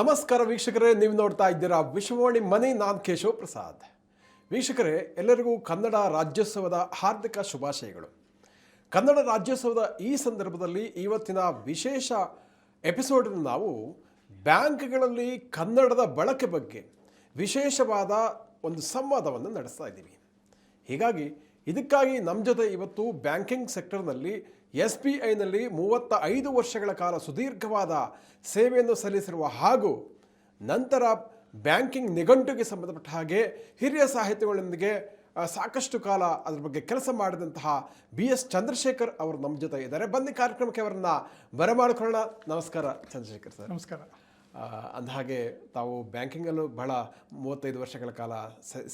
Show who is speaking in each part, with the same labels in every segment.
Speaker 1: ನಮಸ್ಕಾರ ವೀಕ್ಷಕರೇ, ನೀವು ನೋಡ್ತಾ ಇದ್ದೀರಾ ವಿಶ್ವವಾಣಿ ಮನೆ ನಾನು ಕೇಶವ ಪ್ರಸಾದ್. ವೀಕ್ಷಕರೇ, ಎಲ್ಲರಿಗೂ ಕನ್ನಡ ರಾಜ್ಯೋತ್ಸವದ ಹಾರ್ದಿಕ ಶುಭಾಶಯಗಳು. ಕನ್ನಡ ರಾಜ್ಯೋತ್ಸವದ ಈ ಸಂದರ್ಭದಲ್ಲಿ ಇವತ್ತಿನ ವಿಶೇಷ ಎಪಿಸೋಡನ್ನು ನಾವು ಬ್ಯಾಂಕ್ಗಳಲ್ಲಿ ಕನ್ನಡದ ಬಳಕೆ ಬಗ್ಗೆ ವಿಶೇಷವಾದ ಒಂದು ಸಂವಾದವನ್ನು ನಡೆಸ್ತಾ ಇದ್ದೀವಿ. ಹೀಗಾಗಿ, ಇದಕ್ಕಾಗಿ ನಮ್ಮ ಜೊತೆ ಇವತ್ತು ಬ್ಯಾಂಕಿಂಗ್ ಸೆಕ್ಟರ್ನಲ್ಲಿ ಎಸ್ ಬಿ ಐನಲ್ಲಿ ಮೂವತ್ತ ಐದು ವರ್ಷಗಳ ಕಾಲ ಸುದೀರ್ಘವಾದ ಸೇವೆಯನ್ನು ಸಲ್ಲಿಸಿರುವ ಹಾಗೂ ನಂತರ ಬ್ಯಾಂಕಿಂಗ್ ನಿಘಂಟುಗೆ ಸಂಬಂಧಪಟ್ಟ ಹಾಗೆ ಹಿರಿಯ ಸಾಹಿತಿಗಳೊಂದಿಗೆ ಸಾಕಷ್ಟು ಕಾಲ ಅದರ ಬಗ್ಗೆ ಕೆಲಸ ಮಾಡಿದಂತಹ ಬಿ ಎಸ್ ಚಂದ್ರಶೇಖರ್ ಅವರು ನಮ್ಮ ಜೊತೆ ಇದ್ದಾರೆ. ಬನ್ನಿ ಕಾರ್ಯಕ್ರಮಕ್ಕೆ ಅವರನ್ನ ಬರಮಾಡಿಕೊಳ್ಳೋಣ. ನಮಸ್ಕಾರ ಚಂದ್ರಶೇಖರ್ ಸರ್.
Speaker 2: ನಮಸ್ಕಾರ.
Speaker 1: ಅಂದಹಾಗೆ ತಾವು ಬ್ಯಾಂಕಿಂಗಲ್ಲೂ ಬಹಳ ಮೂವತ್ತೈದು ವರ್ಷಗಳ ಕಾಲ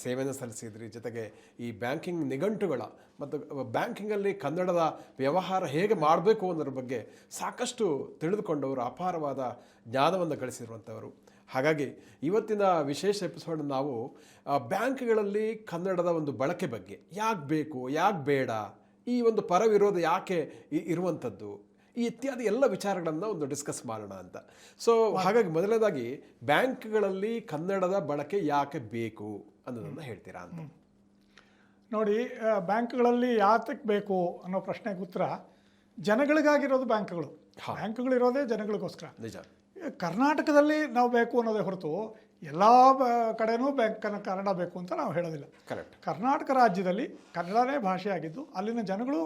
Speaker 1: ಸೇವೆಯನ್ನು ಸಲ್ಲಿಸಿದ್ರಿ. ಜೊತೆಗೆ ಈ ಬ್ಯಾಂಕಿಂಗ್ ನಿಘಂಟುಗಳ ಮತ್ತು ಬ್ಯಾಂಕಿಂಗಲ್ಲಿ ಕನ್ನಡದ ವ್ಯವಹಾರ ಹೇಗೆ ಮಾಡಬೇಕು ಅನ್ನೋದ್ರ ಬಗ್ಗೆ ಸಾಕಷ್ಟು ತಿಳಿದುಕೊಂಡವರು, ಅಪಾರವಾದ ಜ್ಞಾನವನ್ನು ಗಳಿಸಿರುವಂಥವರು. ಹಾಗಾಗಿ ಇವತ್ತಿನ ವಿಶೇಷ ಎಪಿಸೋಡ್ ನಾವು ಬ್ಯಾಂಕ್ಗಳಲ್ಲಿ ಕನ್ನಡದ ಒಂದು ಬಳಕೆ ಬಗ್ಗೆ, ಯಾಕೆ ಬೇಕು, ಯಾಕೆ ಬೇಡ, ಈ ಒಂದು ಪರವಿರೋಧ ಯಾಕೆ ಇರುವಂಥದ್ದು ಈ ಇತ್ಯಾದಿ ಎಲ್ಲ ವಿಚಾರಗಳನ್ನು ಒಂದು ಡಿಸ್ಕಸ್ ಮಾಡೋಣ ಅಂತ. ಸೊ ಹಾಗಾಗಿ ಮೊದಲನೇದಾಗಿ ಬ್ಯಾಂಕ್ಗಳಲ್ಲಿ ಕನ್ನಡದ ಬಳಕೆ ಯಾಕೆ ಬೇಕು ಅನ್ನೋದನ್ನ ಹೇಳ್ತೀರಾ ಅಂತ.
Speaker 2: ನೋಡಿ ಬ್ಯಾಂಕ್ಗಳಲ್ಲಿ ಯಾತಕ್ಕೆ ಬೇಕು ಅನ್ನೋ ಪ್ರಶ್ನೆಗೆ ಉತ್ತರ ಜನಗಳಿಗಾಗಿರೋದು ಬ್ಯಾಂಕ್ಗಳು. ಬ್ಯಾಂಕ್ಗಳಿರೋದೇ ಜನಗಳಿಗೋಸ್ಕರ.
Speaker 1: ನಿಜ.
Speaker 2: ಕರ್ನಾಟಕದಲ್ಲಿ ನಾವು ಬೇಕು ಅನ್ನೋದೇ ಹೊರತು ಎಲ್ಲ ಕಡೆನೂ ಬ್ಯಾಂಕ್ ಕನ್ನಡ ಬೇಕು ಅಂತ ನಾವು ಹೇಳೋದಿಲ್ಲ.
Speaker 1: ಕರೆಕ್ಟ್
Speaker 2: ಕರ್ನಾಟಕ ರಾಜ್ಯದಲ್ಲಿ ಕನ್ನಡನೇ ಭಾಷೆಯಾಗಿದ್ದು ಅಲ್ಲಿನ ಜನಗಳು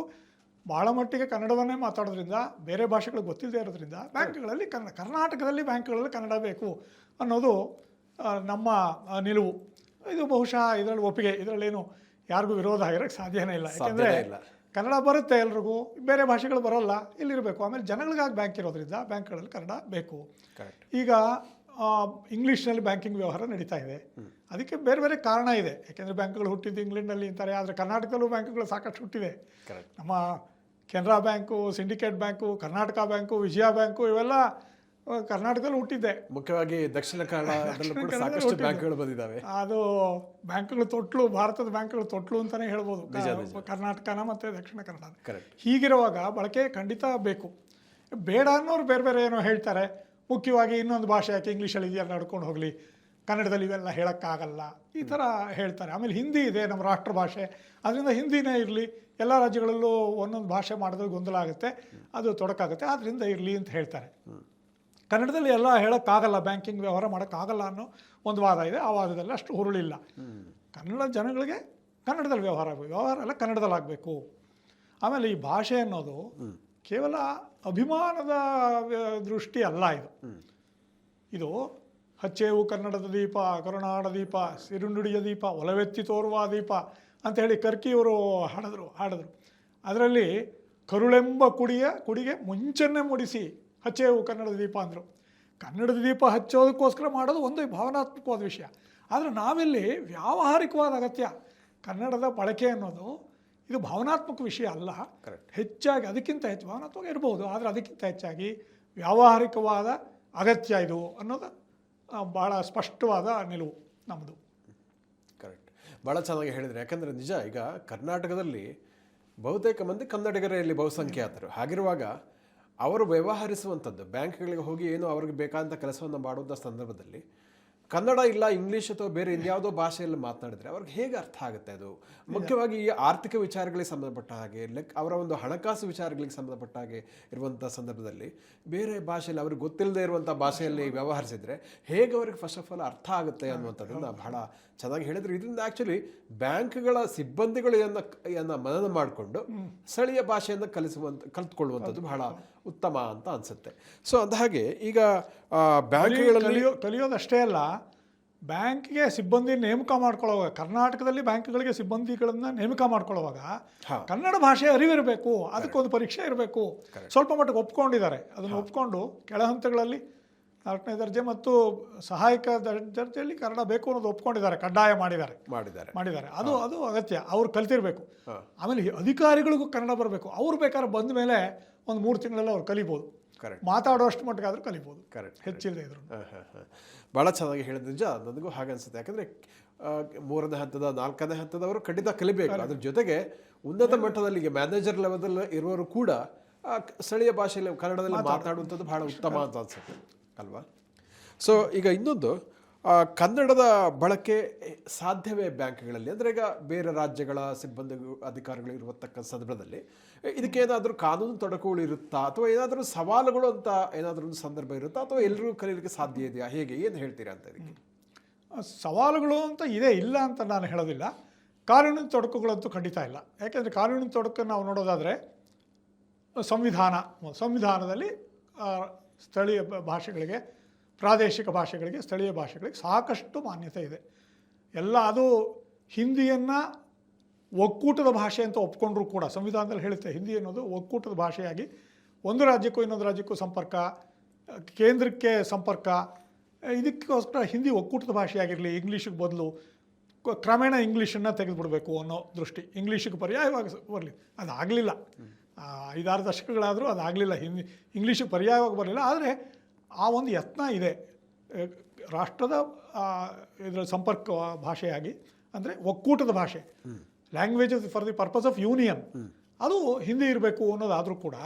Speaker 2: ಭಾಳ ಮಟ್ಟಿಗೆ ಕನ್ನಡವನ್ನೇ ಮಾತಾಡೋದ್ರಿಂದ ಬೇರೆ ಭಾಷೆಗಳು ಗೊತ್ತಿಲ್ಲದೆ ಇರೋದ್ರಿಂದ ಬ್ಯಾಂಕ್ಗಳಲ್ಲಿ ಕನ್ನಡ ಕರ್ನಾಟಕದಲ್ಲಿ ಬ್ಯಾಂಕ್ಗಳಲ್ಲಿ ಕನ್ನಡ ಬೇಕು ಅನ್ನೋದು ನಮ್ಮ ನಿಲುವು. ಇದು ಬಹುಶಃ ಇದರಲ್ಲಿ ಒಪ್ಪಿಗೆ. ಇದರಲ್ಲೇನು ಯಾರಿಗೂ ವಿರೋಧ ಆಗಿರೋಕ್ಕೆ ಸಾಧ್ಯನೇ ಇಲ್ಲ. ಯಾಕೆಂದರೆ. ಕನ್ನಡ ಬರುತ್ತೆ ಎಲ್ರಿಗೂ ಬೇರೆ ಭಾಷೆಗಳು ಬರೋಲ್ಲ ಇಲ್ಲಿರಬೇಕು. ಆಮೇಲೆ ಜನಗಳಿಗಾಗಿ ಬ್ಯಾಂಕ್ ಇರೋದ್ರಿಂದ ಬ್ಯಾಂಕ್ಗಳಲ್ಲಿ ಕನ್ನಡ ಬೇಕು. ಈಗ ಇಂಗ್ಲೀಷ್ನಲ್ಲಿ ಬ್ಯಾಂಕಿಂಗ್ ವ್ಯವಹಾರ ನಡೀತಾ ಇದೆ. ಅದಕ್ಕೆ ಬೇರೆ ಬೇರೆ ಕಾರಣ ಇದೆ. ಯಾಕೆಂದರೆ ಬ್ಯಾಂಕ್ಗಳು ಹುಟ್ಟಿದ್ದು ಇಂಗ್ಲೆಂಡ್ನಲ್ಲಿ ಅಂತಾರೆ ಆದರೆ ಕರ್ನಾಟಕದಲ್ಲೂ ಬ್ಯಾಂಕ್ಗಳು ಸಾಕಷ್ಟು ಹುಟ್ಟಿದೆ ನಮ್ಮ Canara bank syndicate bank Karnataka bank Vijaya bank ಇವೆಲ್ಲ ಕರ್ನಾಟಕದಲ್ಲಿ ಹುಟ್ಟಿದ್ದೆ.
Speaker 1: ಮುಖ್ಯವಾಗಿ ದಕ್ಷಿಣ
Speaker 2: ಕನ್ನಡ
Speaker 1: ಸಾಕಷ್ಟು. ಬ್ಯಾಂಕ್ಗಳು ಬಂದಿದ್ದಾವೆ.
Speaker 2: ಅದು ಬ್ಯಾಂಕ್ಗಳು ತೊಟ್ಲು ಭಾರತದ ಬ್ಯಾಂಕ್ಗಳು ತೊಟ್ಲು ಅಂತಲೇ ಹೇಳ್ಬೋದು. ಕರ್ನಾಟಕನ ಮತ್ತು ದಕ್ಷಿಣ ಕನ್ನಡ ಹೀಗಿರುವಾಗ ಬಳಕೆ ಖಂಡಿತ ಬೇಕು. ಬೇಡ ಅನ್ನೋರು ಬೇರೆ ಬೇರೆ ಏನೋ ಹೇಳ್ತಾರೆ. ಮುಖ್ಯವಾಗಿ ಇನ್ನೊಂದು ಭಾಷೆ ಯಾಕೆ ಇಂಗ್ಲೀಷಲ್ಲಿ ಇದೆಯಲ್ಲ ನಡ್ಕೊಂಡು ಹೋಗಲಿ. ಕನ್ನಡದಲ್ಲಿ ಇವೆಲ್ಲ ಹೇಳೋಕ್ಕಾಗಲ್ಲ. ಈ ಥರ ಹೇಳ್ತಾರೆ. ಆಮೇಲೆ ಹಿಂದಿ ಇದೆ ನಮ್ಮ ರಾಷ್ಟ್ರ ಭಾಷೆ. ಅದರಿಂದ ಹಿಂದಿನೇ ಇರಲಿ. ಎಲ್ಲ ರಾಜ್ಯಗಳಲ್ಲೂ ಒಂದೊಂದು ಭಾಷೆ ಮಾಡಿದ್ರೆ ಗೊಂದಲ ಆಗುತ್ತೆ. ಅದು ತೊಡಕಾಗುತ್ತೆ. ಆದ್ದರಿಂದ ಇರಲಿ ಅಂತ ಹೇಳ್ತಾರೆ. ಕನ್ನಡದಲ್ಲಿ ಎಲ್ಲ ಹೇಳೋಕ್ಕಾಗಲ್ಲ. ಬ್ಯಾಂಕಿಂಗ್ ವ್ಯವಹಾರ ಮಾಡೋಕ್ಕಾಗಲ್ಲ ಅನ್ನೋ ಒಂದು ವಾದ ಇದೆ. ಆ ವಾದದಲ್ಲಿ ಅಷ್ಟು ಹುರುಳಿಲ್ಲ. ಕನ್ನಡ ಜನಗಳಿಗೆ ಕನ್ನಡದಲ್ಲಿ ವ್ಯವಹಾರ ಆಗಬೇಕು. ವ್ಯವಹಾರ ಎಲ್ಲ ಕನ್ನಡದಲ್ಲಿ ಆಗಬೇಕು. ಆಮೇಲೆ ಈ ಭಾಷೆ ಅನ್ನೋದು ಕೇವಲ ಅಭಿಮಾನದ ದೃಷ್ಟಿ ಅಲ್ಲ ಇದು. ಇದು ಹಚ್ಚೇವು ಕನ್ನಡದ ದೀಪ ಕರುನಾಡ ದೀಪ ಸಿರುನುಡಿಯ ದೀಪ ಒಲವೆತ್ತಿ ತೋರುವ ದೀಪ ಅಂತ ಹೇಳಿ ಕರ್ಕಿಯವರು ಹಾಡಿದ್ರು ಹಾಡಿದ್ರು. ಅದರಲ್ಲಿ ಕರುಳೆಂಬ ಕುಡಿಯ ಕುಡಿಗೆ ಮುಂಚೆನೇ ಮುಡಿಸಿ ಹಚ್ಚೇವು ಕನ್ನಡದ ದೀಪ ಅಂದರು. ಕನ್ನಡದ ದೀಪ ಹಚ್ಚೋದಕ್ಕೋಸ್ಕರ ಮಾಡೋದು ಒಂದು ಭಾವನಾತ್ಮಕವಾದ ವಿಷಯ. ಆದರೆ ನಾವಿಲ್ಲಿ ವ್ಯಾವಹಾರಿಕವಾದ ಅಗತ್ಯ. ಕನ್ನಡದ ಬಳಕೆ ಅನ್ನೋದು ಇದು ಭಾವನಾತ್ಮಕ ವಿಷಯ ಅಲ್ಲ. ಹೆಚ್ಚಾಗಿ ಅದಕ್ಕಿಂತ ಹೆಚ್ಚು ಭಾವನಾತ್ಮಕ ಇರ್ಬೋದು ಆದರೆ ಅದಕ್ಕಿಂತ ಹೆಚ್ಚಾಗಿ ವ್ಯಾವಹಾರಿಕವಾದ ಅಗತ್ಯ ಇದು ಅನ್ನೋದು ಭಾಳ ಸ್ಪಷ್ಟವಾದ ನಿಲುವು ನಮ್ಮದು.
Speaker 1: ಕರೆಕ್ಟ್ ಭಾಳ ಚೆನ್ನಾಗಿ ಹೇಳಿದರೆ. ಯಾಕಂದರೆ ನಿಜ, ಈಗ ಕರ್ನಾಟಕದಲ್ಲಿ ಬಹುತೇಕ ಮಂದಿ ಕನ್ನಡಿಗರೇ ಇಲ್ಲಿ ಬಹುಸಂಖ್ಯಾತರು. ಹಾಗಿರುವಾಗ ಅವರು ವ್ಯವಹರಿಸುವಂಥದ್ದು, ಬ್ಯಾಂಕ್ಗಳಿಗೆ ಹೋಗಿ ಏನು ಅವ್ರಿಗೆ ಬೇಕಾದಂಥ ಕೆಲಸವನ್ನು ಮಾಡುವಂಥ ಸಂದರ್ಭದಲ್ಲಿ ಕನ್ನಡ ಇಲ್ಲ ಇಂಗ್ಲೀಷ್ ಅಥವಾ ಬೇರೆ ಇನ್ಯಾವುದೋ ಭಾಷೆಯಲ್ಲಿ ಮಾತನಾಡಿದರೆ ಅವ್ರಿಗೆ ಹೇಗೆ ಅರ್ಥ ಆಗುತ್ತೆ ಅದು? ಮುಖ್ಯವಾಗಿ ಈ ಆರ್ಥಿಕ ವಿಚಾರಗಳಿಗೆ ಸಂಬಂಧಪಟ್ಟ ಹಾಗೆ ಲೆಕ್ ಅವರ ಒಂದು ಹಣಕಾಸು ವಿಚಾರಗಳಿಗೆ ಸಂಬಂಧಪಟ್ಟ ಹಾಗೆ ಇರುವಂಥ ಸಂದರ್ಭದಲ್ಲಿ ಬೇರೆ ಭಾಷೆಯಲ್ಲಿ ಅವ್ರಿಗೆ ಗೊತ್ತಿಲ್ಲದೆ ಇರುವಂಥ ಭಾಷೆಯಲ್ಲಿ ವ್ಯವಹರಿಸಿದರೆ ಹೇಗೆ ಅವ್ರಿಗೆ ಫಸ್ಟ್ ಆಫ್ ಆಲ್ ಅರ್ಥ ಆಗುತ್ತೆ ಅನ್ನುವಂಥದ್ದನ್ನ ಬಹಳ ಚೆನ್ನಾಗಿ ಹೇಳಿದ್ರು. ಇದರಿಂದ ಆ್ಯಕ್ಚುಲಿ ಬ್ಯಾಂಕ್ಗಳ ಸಿಬ್ಬಂದಿಗಳು ಇದನ್ನು ಇದನ್ನು ಮನನ ಮಾಡಿಕೊಂಡು ಸ್ಥಳೀಯ ಭಾಷೆಯನ್ನು ಕಲಿಸುವಂಥ ಕಲಿತ್ಕೊಳ್ಳುವಂಥದ್ದು ಬಹಳ ಉತ್ತಮ ಅಂತ ಅನಿಸುತ್ತೆ. ಸೊ ಅಂದಹಾಗೆ ಈಗ ಬ್ಯಾಂಕ್ಗಳಲ್ಲಿ
Speaker 2: ಕಲಿಯೋ ಕಲಿಯೋದಷ್ಟೇ ಅಲ್ಲ ಬ್ಯಾಂಕ್ಗೆ ಸಿಬ್ಬಂದಿ ನೇಮಕ ಮಾಡ್ಕೊಳ್ಳೋವಾಗ ಕರ್ನಾಟಕದಲ್ಲಿ ಬ್ಯಾಂಕ್ಗಳಿಗೆ ಸಿಬ್ಬಂದಿಗಳನ್ನು ನೇಮಕ ಮಾಡ್ಕೊಳ್ಳೋವಾಗ ಕನ್ನಡ ಭಾಷೆ ಅರಿವಿರಬೇಕು ಅದಕ್ಕೊಂದು ಪರೀಕ್ಷೆ ಇರಬೇಕು. ಸ್ವಲ್ಪ ಮಟ್ಟಿಗೆ ಒಪ್ಕೊಂಡಿದ್ದಾರೆ. ಅದನ್ನು ಒಪ್ಕೊಂಡು ಕೆಳ ಹಂತಗಳಲ್ಲಿ ನಾಲ್ಕನೇ ದರ್ಜೆ ಮತ್ತು ಸಹಾಯಕ ದರ್ಜೆಯಲ್ಲಿ ಕನ್ನಡ ಬೇಕು ಅನ್ನೋದು ಒಪ್ಕೊಂಡಿದ್ದಾರೆ ಕಡ್ಡಾಯ ಮಾಡಿದ್ದಾರೆ.
Speaker 1: ಮಾಡಿದ್ದಾರೆ.
Speaker 2: ಮಾಡಿದ್ದಾರೆ. ಅದು ಅದು ಅಗತ್ಯ. ಅವ್ರು ಕಲ್ತಿರ್ಬೇಕು. ಆಮೇಲೆ ಅಧಿಕಾರಿಗಳಿಗೂ ಕನ್ನಡ ಬರಬೇಕು. ಅವ್ರು ಬೇಕಾದ್ರೆ ಬಂದ ಮೇಲೆ ಒಂದು ಮೂರು ತಿಂಗಳಲ್ಲಿ ಅವ್ರು ಕಲಿಬೋದು.
Speaker 1: ಕರೆಕ್ಟ್
Speaker 2: ಮಾತಾಡೋಷ್ಟು ಮಟ್ಟಿಗಾದರೂ ಕಲಿಬೋದು.
Speaker 1: ಕರೆಕ್ಟ್
Speaker 2: ಹೆಚ್ಚಿಲ್ಲದೆ ಇದ್ರು.
Speaker 1: ಹಾಂ ಹಾಂ ಹಾಂ. ಭಾಳ ಚೆನ್ನಾಗಿ ಹೇಳಿದ ನಿಜ ನನಗೂ ಹಾಗೆ ಅನ್ಸುತ್ತೆ. ಯಾಕಂದರೆ ಮೂರನೇ ಹಂತದ ನಾಲ್ಕನೇ ಹಂತದವರು ಖಂಡಿತ ಕಲಿಬೇಕು. ಅದ್ರ ಜೊತೆಗೆ ಉನ್ನತ ಮಟ್ಟದಲ್ಲಿ ಮ್ಯಾನೇಜರ್ ಲೆವೆಲ್ ಇರುವವರು ಕೂಡ ಆ, ಸ್ಥಳೀಯ ಭಾಷೆಯಲ್ಲಿ ಕನ್ನಡದಲ್ಲಿ ಮಾತಾಡುವಂಥದ್ದು ಬಹಳ ಉತ್ತಮ ಅಂತ ಅನ್ಸುತ್ತೆ. ಅಲ್ವಾ? ಸೊ ಈಗ ಇನ್ನೊಂದು ಕನ್ನಡದ ಬಳಕೆ ಸಾಧ್ಯವೇ ಬ್ಯಾಂಕ್ಗಳಲ್ಲಿ? ಅಂದರೆ ಈಗ ಬೇರೆ ರಾಜ್ಯಗಳ ಸಿಬ್ಬಂದಿ ಅಧಿಕಾರಿಗಳು ಇರುವತಕ್ಕಂಥ ಸಂದರ್ಭದಲ್ಲಿ ಇದಕ್ಕೇನಾದರೂ ಕಾನೂನು ತೊಡಕುಗಳು ಇರುತ್ತಾ? ಅಥವಾ ಏನಾದರೂ ಸವಾಲುಗಳು ಅಂತ ಏನಾದರೂ ಒಂದು ಸಂದರ್ಭ ಇರುತ್ತಾ? ಅಥವಾ ಎಲ್ಲರೂ ಕಲೀಲಿಕ್ಕೆ ಸಾಧ್ಯ ಇದೆಯಾ? ಹೇಗೆ? ಏನು ಹೇಳ್ತೀರಾ ಅಂತ ಇದಕ್ಕೆ?
Speaker 2: ಸವಾಲುಗಳು ಅಂತ ಇದೆ, ಇಲ್ಲ ಅಂತ ನಾನು ಹೇಳೋದಿಲ್ಲ. ಕಾನೂನು ತೊಡಕುಗಳಂತೂ ಖಂಡಿತ ಇಲ್ಲ. ಯಾಕೆಂದರೆ ಕಾನೂನು ತೊಡಕು ನಾವು ನೋಡೋದಾದರೆ, ಸಂವಿಧಾನ, ಸಂವಿಧಾನದಲ್ಲಿ ಸ್ಥಳೀಯ ಭಾಷೆಗಳಿಗೆ ಪ್ರಾದೇಶಿಕ ಭಾಷೆಗಳಿಗೆ ಸ್ಥಳೀಯ ಭಾಷೆಗಳಿಗೆ ಸಾಕಷ್ಟು ಮಾನ್ಯತೆ ಇದೆ. ಎಲ್ಲ ಅದು ಹಿಂದಿಯನ್ನು ಒಕ್ಕೂಟದ ಭಾಷೆ ಅಂತ ಒಪ್ಕೊಂಡ್ರೂ ಕೂಡ ಸಂವಿಧಾನದಲ್ಲಿ ಹೇಳುತ್ತೆ ಹಿಂದಿ ಅನ್ನೋದು ಒಕ್ಕೂಟದ ಭಾಷೆಯಾಗಿ ಒಂದು ರಾಜ್ಯಕ್ಕೂ ಇನ್ನೊಂದು ರಾಜ್ಯಕ್ಕೂ ಸಂಪರ್ಕ ಕೇಂದ್ರಕ್ಕೆ ಸಂಪರ್ಕ ಇದಕ್ಕೋಸ್ಕರ ಹಿಂದಿ ಒಕ್ಕೂಟದ ಭಾಷೆಯಾಗಿರಲಿ ಇಂಗ್ಲೀಷಿಗೆ ಬದಲು ಕ್ರಮೇಣ ಇಂಗ್ಲೀಷನ್ನು ತೆಗೆದುಬಿಡಬೇಕು ಅನ್ನೋ ದೃಷ್ಟಿ. ಇಂಗ್ಲೀಷಿಗೆ ಪರ್ಯಾಯವಾಗಿ ಬರಲಿ. ಅದಾಗಲಿಲ್ಲ. ಐದಾರು ದಶಕಗಳಾದರೂ ಅದಾಗಲಿಲ್ಲ ಹಿಂದಿ ಇಂಗ್ಲೀಷಿಗೆ ಪರ್ಯಾಯವಾಗಿ ಬರಲಿಲ್ಲ. ಆದರೆ ಆ ಒಂದು ಯತ್ನ ಇದೆ. ರಾಷ್ಟ್ರದ ಇದರ ಸಂಪರ್ಕ ಭಾಷೆಯಾಗಿ. ಅಂದರೆ ಒಕ್ಕೂಟದ ಭಾಷೆ. Language for the purpose of union ಅದು ಹಿಂದಿ ಇರಬೇಕು ಅನ್ನೋದಾದರೂ ಕೂಡ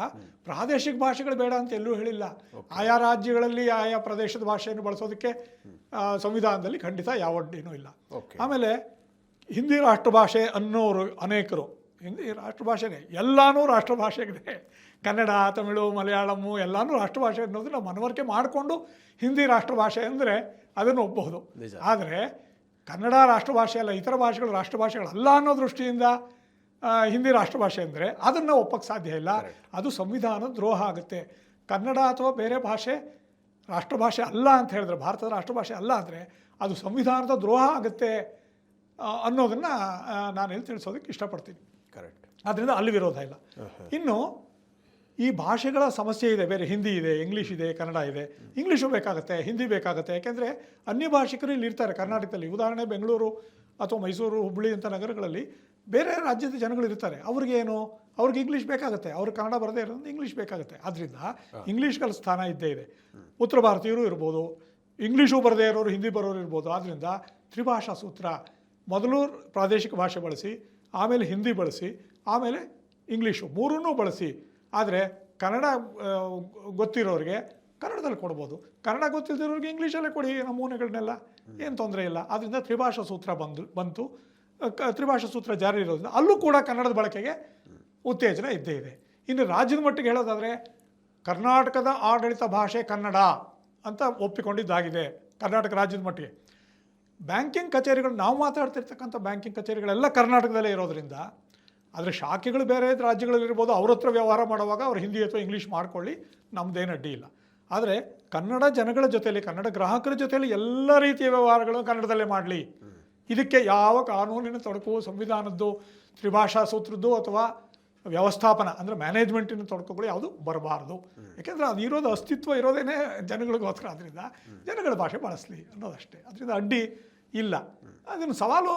Speaker 2: ಪ್ರಾದೇಶಿಕ ಭಾಷೆಗಳು ಬೇಡ ಅಂತ ಎಲ್ಲೂ ಹೇಳಿಲ್ಲ. ಆಯಾ ರಾಜ್ಯಗಳಲ್ಲಿ ಆಯಾ ಪ್ರದೇಶದ ಭಾಷೆಯನ್ನು ಬಳಸೋದಕ್ಕೆ ಸಂವಿಧಾನದಲ್ಲಿ ಖಂಡಿತ ಯಾವ ಅಡ್ಡಿನೂ ಇಲ್ಲ. ಆಮೇಲೆ ಹಿಂದಿ ರಾಷ್ಟ್ರ ಭಾಷೆ ಅನ್ನೋರು ಅನೇಕರು. ಹಿಂದಿ ರಾಷ್ಟ್ರ ರಾಷ್ಟ್ರಭಾಷೆನೇ. ಎಲ್ಲಾನು ರಾಷ್ಟ್ರಭಾಷೆಗಿದೆ ಕನ್ನಡ ತಮಿಳು ಮಲಯಾಳಮ್ಮು ಎಲ್ಲಾನು ರಾಷ್ಟ್ರಭಾಷೆ ಅನ್ನೋದು ನಾವು ಮನವರಿಕೆ ಮಾಡಿಕೊಂಡು ಹಿಂದಿ ರಾಷ್ಟ್ರಭಾಷೆ ಅಂದರೆ ಅದನ್ನು ಒಪ್ಪಬಹುದು. ಆದರೆ ಕನ್ನಡ ರಾಷ್ಟ್ರಭಾಷೆ ಅಲ್ಲ ಇತರ ಭಾಷೆಗಳು ರಾಷ್ಟ್ರಭಾಷೆಗಳಲ್ಲ ಅನ್ನೋ ದೃಷ್ಟಿಯಿಂದ ಹಿಂದಿ ರಾಷ್ಟ್ರಭಾಷೆ ಅಂದರೆ ಅದನ್ನು ಒಪ್ಪಕ್ಕೆ ಸಾಧ್ಯ ಇಲ್ಲ. ಅದು ಸಂವಿಧಾನ ದ್ರೋಹ ಆಗುತ್ತೆ. ಕನ್ನಡ ಅಥವಾ ಬೇರೆ ಭಾಷೆ ರಾಷ್ಟ್ರಭಾಷೆ ಅಲ್ಲ ಅಂತ ಹೇಳಿದ್ರೆ ಭಾರತದ ರಾಷ್ಟ್ರಭಾಷೆ ಅಲ್ಲ ಅಂದರೆ ಅದು ಸಂವಿಧಾನದ ದ್ರೋಹ ಆಗುತ್ತೆ ಅನ್ನೋದನ್ನು ನಾನು ಎಲ್ಲಿ ತಿಳಿಸೋದಕ್ಕೆ ಇಷ್ಟಪಡ್ತೀನಿ.
Speaker 1: ಕರೆಕ್ಟ್
Speaker 2: ಆದ್ದರಿಂದ ಅಲ್ಲಿ ವಿರೋಧ ಇಲ್ಲ. ಇನ್ನು ಈ ಭಾಷೆಗಳ ಸಮಸ್ಯೆ ಇದೆ ಬೇರೆ ಹಿಂದಿ ಇದೆ ಇಂಗ್ಲೀಷ್ ಇದೆ ಕನ್ನಡ ಇದೆ. ಇಂಗ್ಲೀಷು ಬೇಕಾಗುತ್ತೆ ಹಿಂದಿ ಬೇಕಾಗುತ್ತೆ. ಯಾಕೆಂದರೆ ಅನ್ಯ ಭಾಷಿಕರು ಇಲ್ಲಿ ಇರ್ತಾರೆ ಕರ್ನಾಟಕದಲ್ಲಿ. ಉದಾಹರಣೆ ಬೆಂಗಳೂರು ಅಥವಾ ಮೈಸೂರು ಹುಬ್ಬಳ್ಳಿ ಅಂತ ನಗರಗಳಲ್ಲಿ ಬೇರೆ ರಾಜ್ಯದ ಜನಗಳು ಇರ್ತಾರೆ. ಅವ್ರಿಗೆ ಏನು? ಅವ್ರಿಗೆ ಇಂಗ್ಲೀಷ್ ಬೇಕಾಗುತ್ತೆ. ಅವ್ರಿಗೆ ಕನ್ನಡ ಬರದೇ ಇರೋದ್ರಿಂದ ಇಂಗ್ಲೀಷ್ ಬೇಕಾಗುತ್ತೆ. ಆದ್ದರಿಂದ ಇಂಗ್ಲೀಷ್ಗಳ ಸ್ಥಾನ ಇದ್ದೇ ಇದೆ. ಉತ್ತರ ಭಾರತೀಯರು ಇರ್ಬೋದು ಇಂಗ್ಲೀಷು ಬರದೇ ಇರೋರು ಹಿಂದಿ ಬರೋರು ಇರ್ಬೋದು. ಆದ್ದರಿಂದ ತ್ರಿಭಾಷಾ ಸೂತ್ರ ಮೊದಲು ಪ್ರಾದೇಶಿಕ ಭಾಷೆ ಬಳಸಿ ಆಮೇಲೆ ಹಿಂದಿ ಬಳಸಿ ಆಮೇಲೆ ಇಂಗ್ಲೀಷು ಮೂರನ್ನೂ ಬಳಸಿ ಆದರೆ ಕನ್ನಡ ಗೊತ್ತಿರೋರಿಗೆ ಕನ್ನಡದಲ್ಲಿ ಕೊಡ್ಬೋದು. ಕನ್ನಡ ಗೊತ್ತಿಲ್ಲದಿರೋರಿಗೆ ಇಂಗ್ಲೀಷಲ್ಲೇ ಕೊಡಿ ನಮೂನೆಗಳನ್ನೆಲ್ಲ. ಏನು ತೊಂದರೆ ಇಲ್ಲ. ಆದ್ದರಿಂದ ತ್ರಿಭಾಷಾ ಸೂತ್ರ ಬಂದು, ಬಂತು. ಕ- ತ್ರಿಭಾಷಾ ಸೂತ್ರ ಜಾರಿ ಇರೋದ್ರಿಂದ ಅಲ್ಲೂ ಕೂಡ ಕನ್ನಡದ ಬಳಕೆಗೆ ಉತ್ತೇಜನ ಇದ್ದೇ ಇದೆ. ಇನ್ನು ರಾಜ್ಯದ ಮಟ್ಟಿಗೆ ಹೇಳೋದಾದರೆ ಕರ್ನಾಟಕದ ಆಡಳಿತ ಭಾಷೆ ಕನ್ನಡ ಅಂತ ಒಪ್ಪಿಕೊಂಡಿದ್ದಾಗಿದೆ ಕರ್ನಾಟಕ ರಾಜ್ಯದ ಮಟ್ಟಿಗೆ. ಬ್ಯಾಂಕಿಂಗ್ ಕಚೇರಿಗಳು, ನಾವು ಮಾತಾಡ್ತಿರ್ತಕ್ಕಂಥ ಬ್ಯಾಂಕಿಂಗ್ ಕಚೇರಿಗಳೆಲ್ಲ ಕರ್ನಾಟಕದಲ್ಲೇ ಇರೋದ್ರಿಂದ ಆದರೆ ಶಾಖೆಗಳು ಬೇರೆ ರಾಜ್ಯಗಳಲ್ಲಿರ್ಬೋದು, ಅವ್ರ ಹತ್ರ ವ್ಯವಹಾರ ಮಾಡುವಾಗ ಅವ್ರು ಹಿಂದಿ ಅಥವಾ ಇಂಗ್ಲೀಷ್ ಮಾಡ್ಕೊಳ್ಳಿ ನಮ್ಮದೇನು ಅಡ್ಡಿ ಇಲ್ಲ. ಆದರೆ ಕನ್ನಡ ಜನಗಳ ಜೊತೆಯಲ್ಲಿ ಕನ್ನಡ ಗ್ರಾಹಕರ ಜೊತೆಯಲ್ಲಿ ಎಲ್ಲ ರೀತಿಯ ವ್ಯವಹಾರಗಳನ್ನು ಕನ್ನಡದಲ್ಲೇ ಮಾಡಲಿ. ಇದಕ್ಕೆ ಯಾವ ಕಾನೂನಿನ ತೊಡಕು ಸಂವಿಧಾನದ್ದು, ತ್ರಿಭಾಷಾ ಸೂತ್ರದ್ದು ಅಥವಾ ವ್ಯವಸ್ಥಾಪನ, ಅಂದರೆ ಮ್ಯಾನೇಜ್ಮೆಂಟಿನ ತೊಡಕುಗಳು ಯಾವುದು ಬರಬಾರ್ದು. ಯಾಕೆಂದರೆ ಅದು ಇರೋದು ಅಸ್ತಿತ್ವ ಇರೋದೇನೆ ಜನಗಳಿಗೋಸ್ಕರ. ಅದರಿಂದ ಜನಗಳ ಭಾಷೆ ಬಳಸಲಿ ಅನ್ನೋದಷ್ಟೇ. ಅದರಿಂದ ಅಡ್ಡಿ ಇಲ್ಲ. ಅದನ್ನು ಸವಾಲು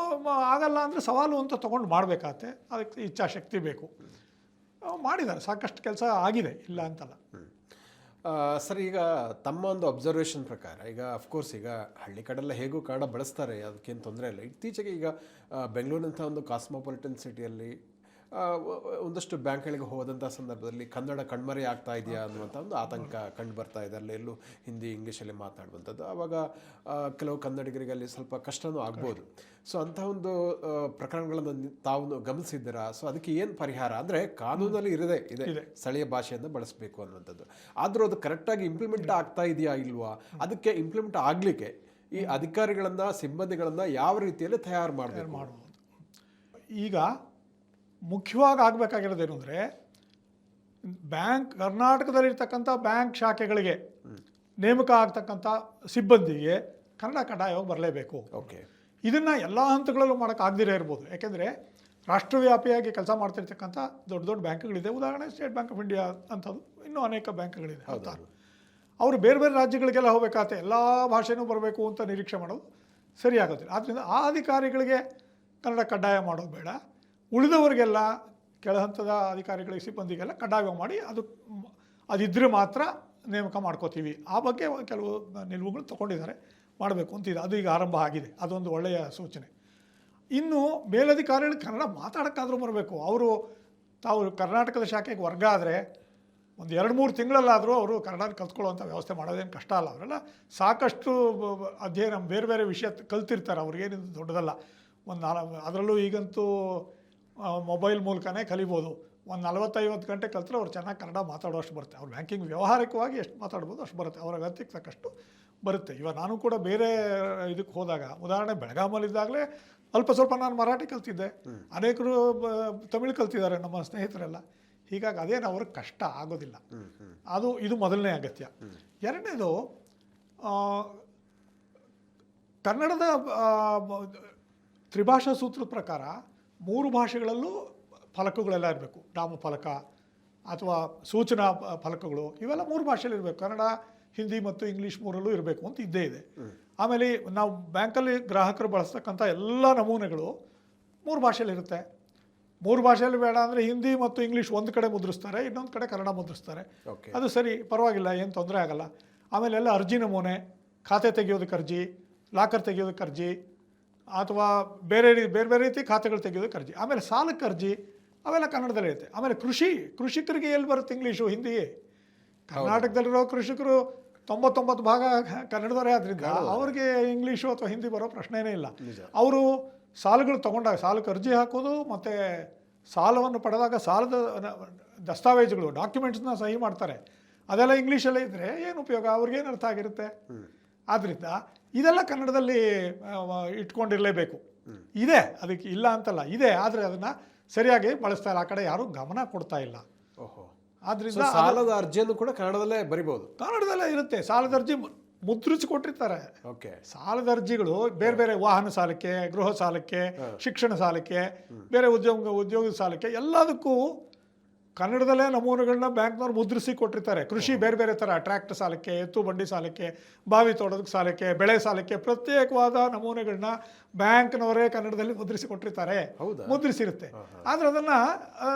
Speaker 2: ಆಗಲ್ಲ ಅಂದರೆ ಸವಾಲು ಅಂತ ತೊಗೊಂಡು ಮಾಡಬೇಕಾಗತ್ತೆ. ಅದಕ್ಕೆ ಇಚ್ಛಾಶಕ್ತಿ ಬೇಕು. ಮಾಡಿದ್ದಾರೆ. ಸಾಕಷ್ಟು ಕೆಲಸ ಆಗಿದೆ. ಇಲ್ಲ ಅಂತಲ್ಲ.
Speaker 1: ಸರ್, ಈಗ ತಮ್ಮ ಒಂದು ಅಬ್ಸರ್ವೇಷನ್ ಪ್ರಕಾರ, ಈಗ ಅಫ್ಕೋರ್ಸ್ ಈಗ ಹಳ್ಳಿ ಕಡೆಲ್ಲ ಹೇಗೂ ಕಾಡ ಬಳಸ್ತಾರೆ. ಅದಕ್ಕೇನು ತೊಂದರೆ ಇಲ್ಲ. ಇತ್ತೀಚೆಗೆ ಈಗ ಬೆಂಗಳೂರಿನಂಥ ಒಂದು ಕಾಸ್ಮೋಪಾಲಿಟನ್ ಸಿಟಿಯಲ್ಲಿ ಒಂದಷ್ಟು ಬ್ಯಾಂಕ್ಗಳಿಗೆ ಹೋದಂಥ ಸಂದರ್ಭದಲ್ಲಿ ಕನ್ನಡ ಕಣ್ಮರೆ ಆಗ್ತಾ ಇದೆಯಾ ಅನ್ನುವಂಥ ಒಂದು ಆತಂಕ ಕಂಡು ಬರ್ತಾ ಇದೆ. ಅಲ್ಲಿ ಎಲ್ಲೂ ಹಿಂದಿ ಇಂಗ್ಲೀಷಲ್ಲಿ ಮಾತಾಡುವಂಥದ್ದು. ಆವಾಗ ಕೆಲವು ಕನ್ನಡಿಗರಿಗೆ ಅಲ್ಲಿ ಸ್ವಲ್ಪ ಕಷ್ಟನೂ ಆಗ್ಬೋದು. ಸೊ ಅಂಥ ಒಂದು ಪ್ರಕರಣಗಳನ್ನು ತಾವು ಗಮನಿಸಿದ್ದೀರಾ? ಸೊ ಅದಕ್ಕೆ ಏನು ಪರಿಹಾರ? ಅಂದರೆ ಕಾನೂನಲ್ಲಿ ಇರದೆ ಇದೆ. ಸ್ಥಳೀಯ ಭಾಷೆಯನ್ನು ಬಳಸಬೇಕು ಅನ್ನುವಂಥದ್ದು. ಆದರೂ ಅದು ಕರೆಕ್ಟಾಗಿ ಇಂಪ್ಲಿಮೆಂಟ್ ಆಗ್ತಾ ಇದೆಯಾ ಇಲ್ವಾ? ಅದಕ್ಕೆ ಇಂಪ್ಲಿಮೆಂಟ್ ಆಗಲಿಕ್ಕೆ ಈ ಅಧಿಕಾರಿಗಳನ್ನು ಸಿಬ್ಬಂದಿಗಳನ್ನು ಯಾವ ರೀತಿಯಲ್ಲಿ ತಯಾರು ಮಾಡಬೇಕು?
Speaker 2: ಮಾಡ್ಬೋದು. ಈಗ ಮುಖ್ಯವಾಗಿ ಆಗಬೇಕಾಗಿರೋದೇನು ಅಂದರೆ ಬ್ಯಾಂಕ್ ಕರ್ನಾಟಕದಲ್ಲಿರ್ತಕ್ಕಂಥ ಬ್ಯಾಂಕ್ ಶಾಖೆಗಳಿಗೆ ನೇಮಕ ಆಗ್ತಕ್ಕಂಥ ಸಿಬ್ಬಂದಿಗೆ ಕನ್ನಡ ಕಡ್ಡಾಯವಾಗಿ ಬರಲೇಬೇಕು.
Speaker 1: ಓಕೆ
Speaker 2: ಇದನ್ನು ಎಲ್ಲ ಹಂತಗಳಲ್ಲೂ ಮಾಡೋಕ್ಕಾಗದಿರೇ ಇರ್ಬೋದು. ಯಾಕೆಂದರೆ ರಾಷ್ಟ್ರವ್ಯಾಪಿಯಾಗಿ ಕೆಲಸ ಮಾಡ್ತಿರ್ತಕ್ಕಂಥ ದೊಡ್ಡ ದೊಡ್ಡ ಬ್ಯಾಂಕ್ಗಳಿದೆ. ಉದಾಹರಣೆ ಸ್ಟೇಟ್ ಬ್ಯಾಂಕ್ ಆಫ್ ಇಂಡಿಯಾ ಅಂಥದ್ದು ಇನ್ನೂ ಅನೇಕ ಬ್ಯಾಂಕ್ಗಳಿದೆ ಹೌದಾರು ಅವರು ಬೇರೆ ಬೇರೆ ರಾಜ್ಯಗಳಿಗೆಲ್ಲ ಹೋಗಬೇಕಾತೆ ಎಲ್ಲ ಭಾಷೆನೂ ಬರಬೇಕು ಅಂತ ನಿರೀಕ್ಷೆ ಮಾಡೋದು ಸರಿಯಾಗುತ್ತೆ ಆದ್ದರಿಂದ ಆ ಅಧಿಕಾರಿಗಳಿಗೆ ಕನ್ನಡ ಕಡ್ಡಾಯ ಮಾಡೋದು ಬೇಡ. ಉಳಿದವರಿಗೆಲ್ಲ ಕೆಳಹಂತದ ಅಧಿಕಾರಿಗಳಿಗೆ, ಸಿಬ್ಬಂದಿಗೆಲ್ಲ ಕಡ್ಡಾಯ ಮಾಡಿ ಅದು ಅದಿದ್ದರೆ ಮಾತ್ರ ನೇಮಕ ಮಾಡ್ಕೋತೀವಿ. ಆ ಬಗ್ಗೆ ಕೆಲವು ನಿಲುವುಗಳು ತಗೊಂಡಿದ್ದಾರೆ. ಮಾಡಬೇಕು ಅಂತಿದೆ. ಅದು ಈಗ ಆರಂಭ ಆಗಿದೆ. ಅದೊಂದು ಒಳ್ಳೆಯ ಸೂಚನೆ. ಇನ್ನು ಮೇಲಧಿಕಾರಿಗಳು ಕನ್ನಡ ಮಾತಾಡೋಕ್ಕಾದರೂ ಬರಬೇಕು. ಅವರು ತಾವು ಕರ್ನಾಟಕದ ಶಾಖೆಗೆ ವರ್ಗ ಆದರೆ ಒಂದು ಎರಡು ಮೂರು ತಿಂಗಳಲ್ಲಾದರೂ ಅವರು ಕನ್ನಡ ಕಲ್ತ್ಕೊಳ್ಳೋವಂಥ ವ್ಯವಸ್ಥೆ ಮಾಡೋದೇನು ಕಷ್ಟ ಅಲ್ಲ. ಅವರೆಲ್ಲ ಸಾಕಷ್ಟು ಅಧ್ಯಯನ ಬೇರೆ ಬೇರೆ ವಿಷಯ ಕಲ್ತಿರ್ತಾರೆ. ಅವ್ರಿಗೇನಿದು ದೊಡ್ಡದಲ್ಲ. ಒಂದು ನಾಲ್ಕು, ಅದರಲ್ಲೂ ಈಗಂತೂ ಮೊಬೈಲ್ ಮೂಲಕನೇ ಕಲಿಬೋದು. ಒಂದು ನಲವತ್ತೈವತ್ತು ಗಂಟೆ ಕಲಿತ್ರೆ ಅವ್ರು ಚೆನ್ನಾಗಿ ಕನ್ನಡ ಮಾತಾಡೋಷ್ಟು ಬರುತ್ತೆ. ಅವ್ರು ಬ್ಯಾಂಕಿಂಗ್ ವ್ಯವಹಾರಿಕವಾಗಿ ಎಷ್ಟು ಮಾತಾಡ್ಬೋದು ಅಷ್ಟು ಬರುತ್ತೆ. ಅವರ ಅಗತ್ಯಕ್ಕೆ ತಕ್ಕಷ್ಟು ಬರುತ್ತೆ. ಇವಾಗ ನಾನು ಕೂಡ ಬೇರೆ ಇದಕ್ಕೆ ಹೋದಾಗ ಉದಾಹರಣೆ ಬೆಳಗಾಮಲ್ಲಿದ್ದಾಗಲೇ ಅಲ್ಪ ಸ್ವಲ್ಪ ನಾನು ಮರಾಠಿ ಕಲ್ತಿದ್ದೆ. ಅನೇಕರು ತಮಿಳು ಕಲ್ತಿದ್ದಾರೆ ನಮ್ಮ ಸ್ನೇಹಿತರೆಲ್ಲ. ಹೀಗಾಗಿ ಅದೇನು ಅವ್ರಿಗೆ ಕಷ್ಟ ಆಗೋದಿಲ್ಲ. ಅದು ಇದು ಮೊದಲನೇ ಅಗತ್ಯ. ಎರಡನೇದು ಕನ್ನಡದ ತ್ರಿಭಾಷಾ ಸೂತ್ರದ ಪ್ರಕಾರ ಮೂರು ಭಾಷೆಗಳಲ್ಲೂ ಫಲಕಗಳೆಲ್ಲ ಇರಬೇಕು. ನಾಮಫಲಕ ಅಥವಾ ಸೂಚನಾ ಫಲಕಗಳು ಇವೆಲ್ಲ ಮೂರು ಭಾಷೆಯಲ್ಲಿ ಇರಬೇಕು. ಕನ್ನಡ ಹಿಂದಿ ಮತ್ತು ಇಂಗ್ಲೀಷ್ ಮೂರಲ್ಲೂ ಇರಬೇಕು ಅಂತ ಇದ್ದೇ ಇದೆ. ಆಮೇಲೆ ನಾವು ಬ್ಯಾಂಕಲ್ಲಿ ಗ್ರಾಹಕರು ಬಳಸ್ತಕ್ಕಂಥ ಎಲ್ಲ ನಮೂನೆಗಳು ಮೂರು ಭಾಷೆಯಲ್ಲಿ ಇರುತ್ತೆ. ಮೂರು ಭಾಷೆಯಲ್ಲಿ ಬೇಡ ಅಂದರೆ ಹಿಂದಿ ಮತ್ತು ಇಂಗ್ಲೀಷ್ ಒಂದು ಕಡೆ ಮುದ್ರಿಸ್ತಾರೆ ಇನ್ನೊಂದು ಕಡೆ ಕನ್ನಡ ಮುದ್ರಿಸ್ತಾರೆ. ಅದು ಸರಿ ಪರವಾಗಿಲ್ಲ ಏನು ತೊಂದರೆ ಆಗಲ್ಲ. ಆಮೇಲೆ ಎಲ್ಲ ಅರ್ಜಿ ನಮೂನೆ ಖಾತೆ ತೆಗೆಯೋದಕ್ಕೆ ಅರ್ಜಿ ಲಾಕರ್ ತೆಗೆಯೋದಕ್ಕೆ ಅರ್ಜಿ ಅಥವಾ ಬೇರೆ ಬೇರೆ ಬೇರೆ ರೀತಿ ಖಾತೆಗಳು ತೆಗೆಯೋದಕ್ಕೆ ಅರ್ಜಿ ಆಮೇಲೆ ಸಾಲಕ್ಕೆ ಅರ್ಜಿ ಅವೆಲ್ಲ ಕನ್ನಡದಲ್ಲೇ ಇರುತ್ತೆ. ಆಮೇಲೆ ಕೃಷಿ ಕೃಷಿಕರಿಗೆ ಎಲ್ಲಿ ಬರುತ್ತೆ ಇಂಗ್ಲೀಷು ಹಿಂದಿ. ಕರ್ನಾಟಕದಲ್ಲಿರೋ ಕೃಷಿಕರು ತೊಂಬತ್ತೊಂಬತ್ತು ಭಾಗ ಕನ್ನಡದವರೇ ಆದ್ರಿಂದ ಅವ್ರಿಗೆ ಇಂಗ್ಲೀಷು ಅಥವಾ ಹಿಂದಿ ಬರೋ ಪ್ರಶ್ನೆನೇ ಇಲ್ಲ. ಅವರು ಸಾಲಗಳು ತೊಗೊಂಡಾಗ ಸಾಲಕ್ಕೆ ಅರ್ಜಿ ಹಾಕೋದು ಮತ್ತು ಸಾಲವನ್ನು ಪಡೆದಾಗ ಸಾಲದ ದಸ್ತಾವೇಜುಗಳು ಡಾಕ್ಯುಮೆಂಟ್ಸ್ನ ಸಹಿ ಮಾಡ್ತಾರೆ. ಅದೆಲ್ಲ ಇಂಗ್ಲೀಷಲ್ಲೇ ಇದ್ದರೆ ಏನು ಉಪಯೋಗ? ಅವ್ರಿಗೇನು ಅರ್ಥ ಆಗಿರುತ್ತೆ? ಆದ್ದರಿಂದ ಇದೆಲ್ಲ ಕನ್ನಡದಲ್ಲಿ ಇಟ್ಕೊಂಡಿರಲೇಬೇಕು. ಇದೆ ಅದಕ್ಕೆ ಇಲ್ಲ ಅಂತಲ್ಲ ಇದೆ ಆದರೆ ಅದನ್ನು ಸರಿಯಾಗಿ ಬಳಸ್ತಾ ಇಲ್ಲ. ಆ ಕಡೆ ಯಾರೂ ಗಮನ ಕೊಡ್ತಾ ಇಲ್ಲ.
Speaker 1: ಓಹೋ.
Speaker 2: ಆದ್ರಿಂದ
Speaker 1: ಸಾಲದ ಅರ್ಜಿಯನ್ನು ಕೂಡ ಕನ್ನಡದಲ್ಲೇ ಬರಿಬೋದು.
Speaker 2: ಕನ್ನಡದಲ್ಲೇ ಇರುತ್ತೆ. ಸಾಲದ ಅರ್ಜಿ ಮುದ್ರಿಸಿ ಕೊಟ್ಟಿರ್ತಾರೆ
Speaker 1: ಓಕೆ.
Speaker 2: ಸಾಲದ ಅರ್ಜಿಗಳು ಬೇರೆ ಬೇರೆ ವಾಹನ ಸಾಲಕ್ಕೆ ಗೃಹ ಸಾಲಕ್ಕೆ ಶಿಕ್ಷಣ ಸಾಲಕ್ಕೆ ಬೇರೆ ಉದ್ಯೋಗ ಉದ್ಯೋಗದ ಸಾಲಕ್ಕೆ ಎಲ್ಲದಕ್ಕೂ ಕನ್ನಡದಲ್ಲೇ ನಮೂನೆಗಳನ್ನ ಬ್ಯಾಂಕ್ನವ್ರು ಮುದ್ರಿಸಿ ಕೊಟ್ಟಿರ್ತಾರೆ. ಕೃಷಿ ಬೇರೆ ಬೇರೆ ಥರ ಟ್ರ್ಯಾಕ್ಟರ್ ಸಾಲಕ್ಕೆ ಎತ್ತು ಬಂಡಿ ಸಾಲಕ್ಕೆ ಬಾವಿ ತೋಟದ ಸಾಲಕ್ಕೆ ಬೆಳೆ ಸಾಲಕ್ಕೆ ಪ್ರತ್ಯೇಕವಾದ ನಮೂನೆಗಳನ್ನ ಬ್ಯಾಂಕ್ನವರೇ ಕನ್ನಡದಲ್ಲಿ ಮುದ್ರಿಸಿ ಕೊಟ್ಟಿರ್ತಾರೆ.
Speaker 1: ಹೌದಾ?
Speaker 2: ಮುದ್ರಿಸಿರುತ್ತೆ. ಆದ್ರೆ ಅದನ್ನ